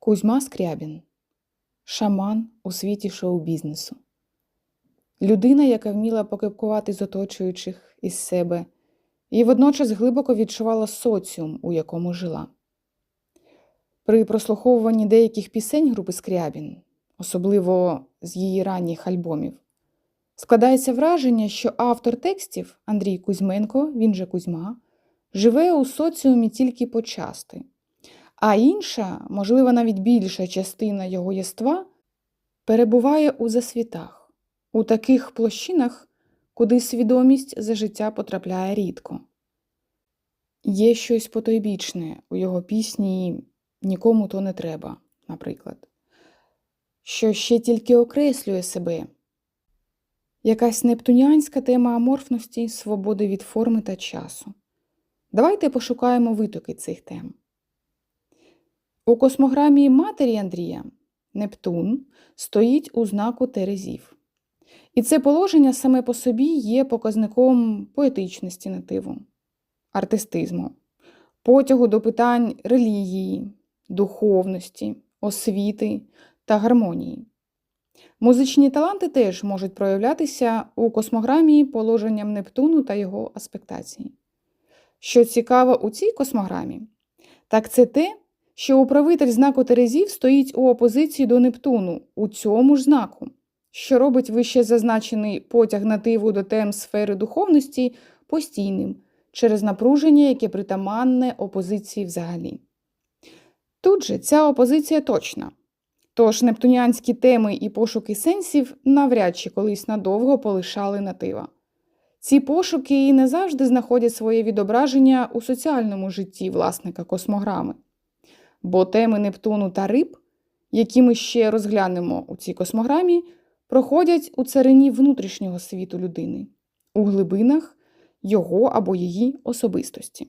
Кузьма Скрябін шаман у світі шоу-бізнесу. Людина, яка вміла покипкувати з оточуючих із себе, і водночас глибоко відчувала соціум, у якому жила. При прослуховуванні деяких пісень групи Скрябін, особливо з її ранніх альбомів, складається враження, що автор текстів Андрій Кузьменко, він же Кузьма, живе у соціумі тільки почасти. А інша, можливо, навіть більша частина його єства перебуває у засвітах, у таких площинах, куди свідомість за життя потрапляє рідко. Є щось потойбічне у його пісні Нікому то не треба, наприклад, що ще тільки окреслює себе. Якась нептуніанська тема аморфності, свободи від форми та часу. Давайте пошукаємо витоки цих тем. У космограмі матері Андрія Нептун стоїть у знаку Терезів. І це положення саме по собі є показником поетичності нативу, артистизму, потягу до питань релігії, духовності, освіти та гармонії. Музичні таланти теж можуть проявлятися у космограмі положенням Нептуну та його аспектації. Що цікаво у цій космограмі, так це те, що управитель знаку Терезів стоїть у опозиції до Нептуну у цьому ж знаку, що робить вище зазначений потяг нативу до тем сфери духовності постійним через напруження, яке притаманне опозиції взагалі. Тут же ця опозиція точна. Тож нептуніанські теми і пошуки сенсів навряд чи колись надовго полишали натива. Ці пошуки і не завжди знаходять своє відображення у соціальному житті власника космограми. Бо теми Нептуну та риб, які ми ще розглянемо у цій космограмі, проходять у царині внутрішнього світу людини, у глибинах його або її особистості.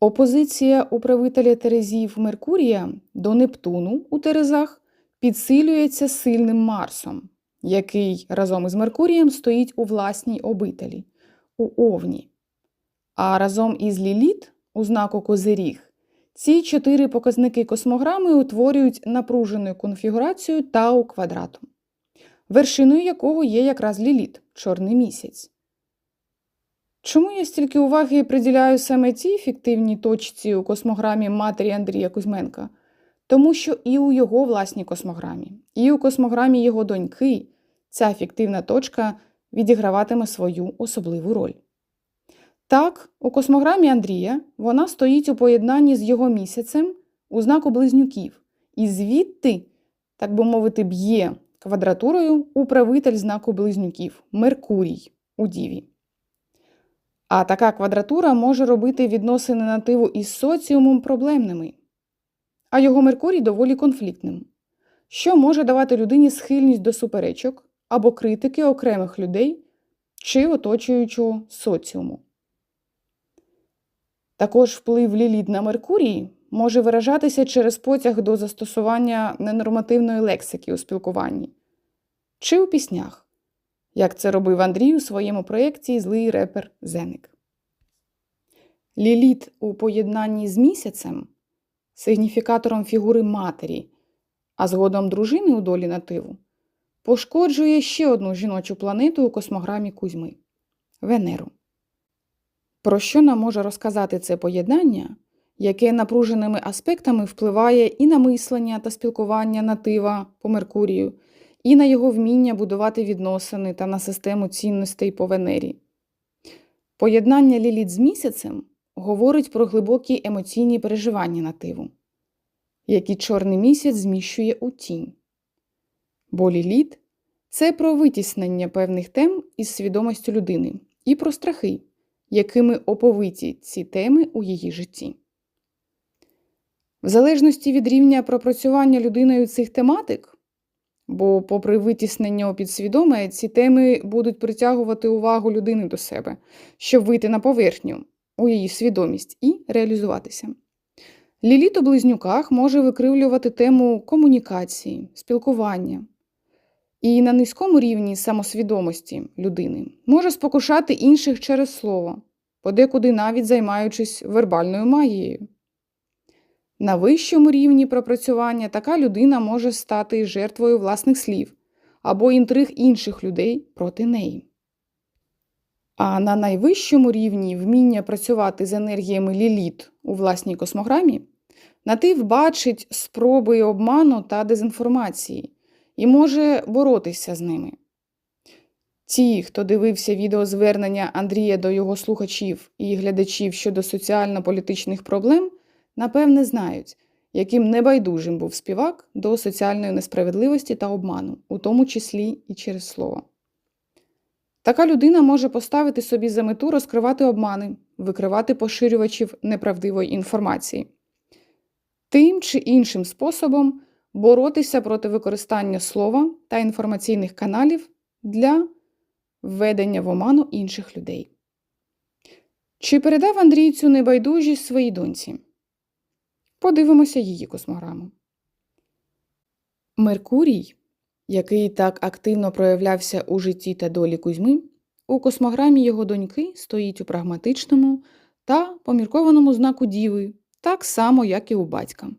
Опозиція управителя Терезів Меркурія до Нептуну у Терезах підсилюється сильним Марсом, який разом із Меркурієм стоїть у власній обителі у Овні. А разом із Ліліт у знаку Козиріг ці чотири показники космограми утворюють напружену конфігурацію тау квадрату, вершиною якого є якраз Ліліт чорний місяць. Чому я стільки уваги приділяю саме цій фіктивній точці у космограмі матері Андрія Кузьменка? Тому що і у його власній космограмі, і у космограмі його доньки ця фіктивна точка відіграватиме свою особливу роль. Так, у космограмі Андрія вона стоїть у поєднанні з його місяцем у знаку близнюків, і звідти, так би мовити, б'є квадратурою управитель знаку близнюків Меркурій у Діві. А така квадратура може робити відносини нативу із соціумом проблемними, а його Меркурій доволі конфліктним, що може давати людині схильність до суперечок або критики окремих людей чи оточуючого соціуму. Також вплив ліліт на Меркурій може виражатися через потяг до застосування ненормативної лексики у спілкуванні чи у піснях, як це робив Андрій у своєму проєкті Злий репер Зеник. Ліліт у поєднанні з місяцем, сигніфікатором фігури матері, а згодом дружини у долі нативу, пошкоджує ще одну жіночу планету у космограмі Кузьми Венеру. Про що нам може розказати це поєднання, яке напруженими аспектами впливає і на мислення та спілкування натива по Меркурію, і на його вміння будувати відносини та на систему цінностей по Венері. Поєднання Ліліт з місяцем говорить про глибокі емоційні переживання нативу, які чорний місяць зміщує у тінь. Бо Ліліт це про витіснення певних тем із свідомістю людини і про страхи якими оповиті ці теми у її житті. В залежності від рівня пропрацювання людиною цих тематик, бо, попри витіснення у підсвідоме, ці теми будуть притягувати увагу людини до себе, щоб вийти на поверхню у її свідомість і реалізуватися. Ліліт у близнюках може викривлювати тему комунікації, спілкування, і на низькому рівні самосвідомості людини може спокушати інших через слово, подекуди навіть займаючись вербальною магією. На вищому рівні пропрацювання така людина може стати жертвою власних слів або інтриг інших людей проти неї. А на найвищому рівні вміння працювати з енергіями ліліт у власній космограмі натив бачить спроби обману та дезінформації і може боротися з ними. Ті, хто дивився відеозвернення Андрія до його слухачів і глядачів щодо соціально-політичних проблем, напевне знають, яким небайдужим був співак до соціальної несправедливості та обману, у тому числі і через слово. Така людина може поставити собі за мету розкривати обмани, викривати поширювачів неправдивої інформації, тим чи іншим способом боротися проти використання слова та інформаційних каналів для введення в оману інших людей. Чи передав Андрій цю небайдужість своїй доньці? Подивимося її космограму. Меркурій, який так активно проявлявся у житті та долі Кузьми, у космограмі його доньки стоїть у прагматичному та поміркованому знаку Діви, так само, як і у батька.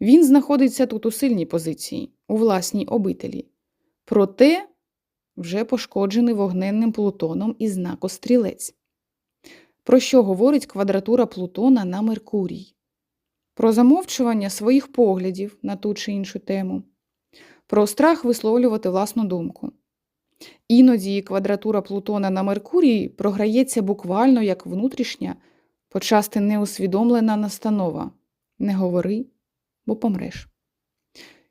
Він знаходиться тут у сильній позиції, у власній обителі. Проте вже пошкоджений вогненним Плутоном із знаку стрілець. Про що говорить квадратура Плутона на Меркурій? Про замовчування своїх поглядів на ту чи іншу тему, про страх висловлювати власну думку. Іноді квадратура Плутона на Меркурії програється буквально як внутрішня, почасти неусвідомлена настанова не говори, бо помреш.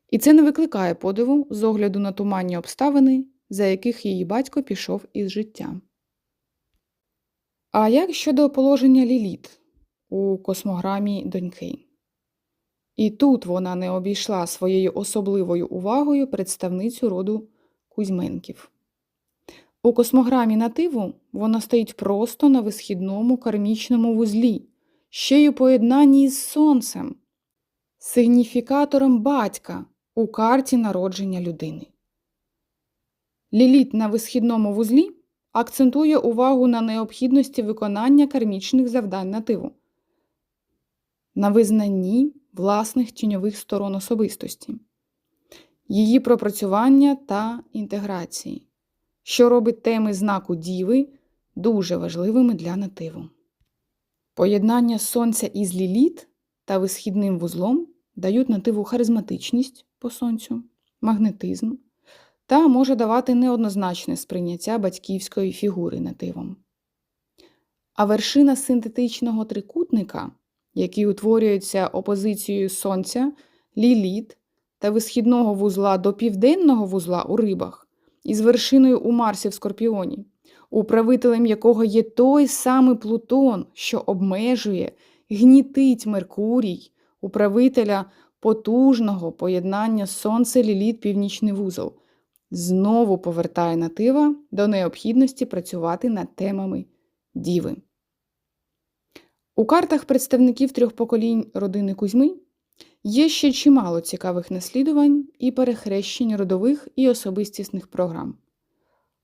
І це не викликає подиву з огляду на туманні обставини, за яких її батько пішов із життя. А як щодо положення Ліліт у космограмі доньки? І тут вона не обійшла своєю особливою увагою представницю роду Кузьменків. У космограмі нативу вона стоїть просто на висхідному кармічному вузлі, ще й у поєднанні з сонцем, сигніфікатором батька у карті народження людини. Ліліт на висхідному вузлі акцентує увагу на необхідності виконання кармічних завдань нативу, на визнанні власних тіньових сторон особистості, її пропрацювання та інтеграції, що робить теми знаку Діви дуже важливими для нативу. Поєднання сонця із ліліт та висхідним вузлом дають нативу харизматичність по сонцю, магнетизм та може давати неоднозначне сприйняття батьківської фігури нативом. А вершина синтетичного трикутника, який утворюється опозицією Сонця, ліліт та висхідного вузла до південного вузла у рибах, із вершиною у Марсі в Скорпіоні, управителем якого є той самий Плутон, що обмежує, гнітить Меркурій, управителя потужного поєднання Сонце ліліт північний вузол знову повертає натива до необхідності працювати над темами діви. У картах представників трьох поколінь родини Кузьми є ще чимало цікавих наслідувань і перехрещень родових і особистісних програм.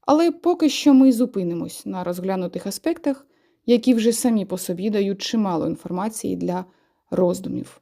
Але поки що ми зупинимось на розглянутих аспектах, які вже самі по собі дають чимало інформації для роздумів.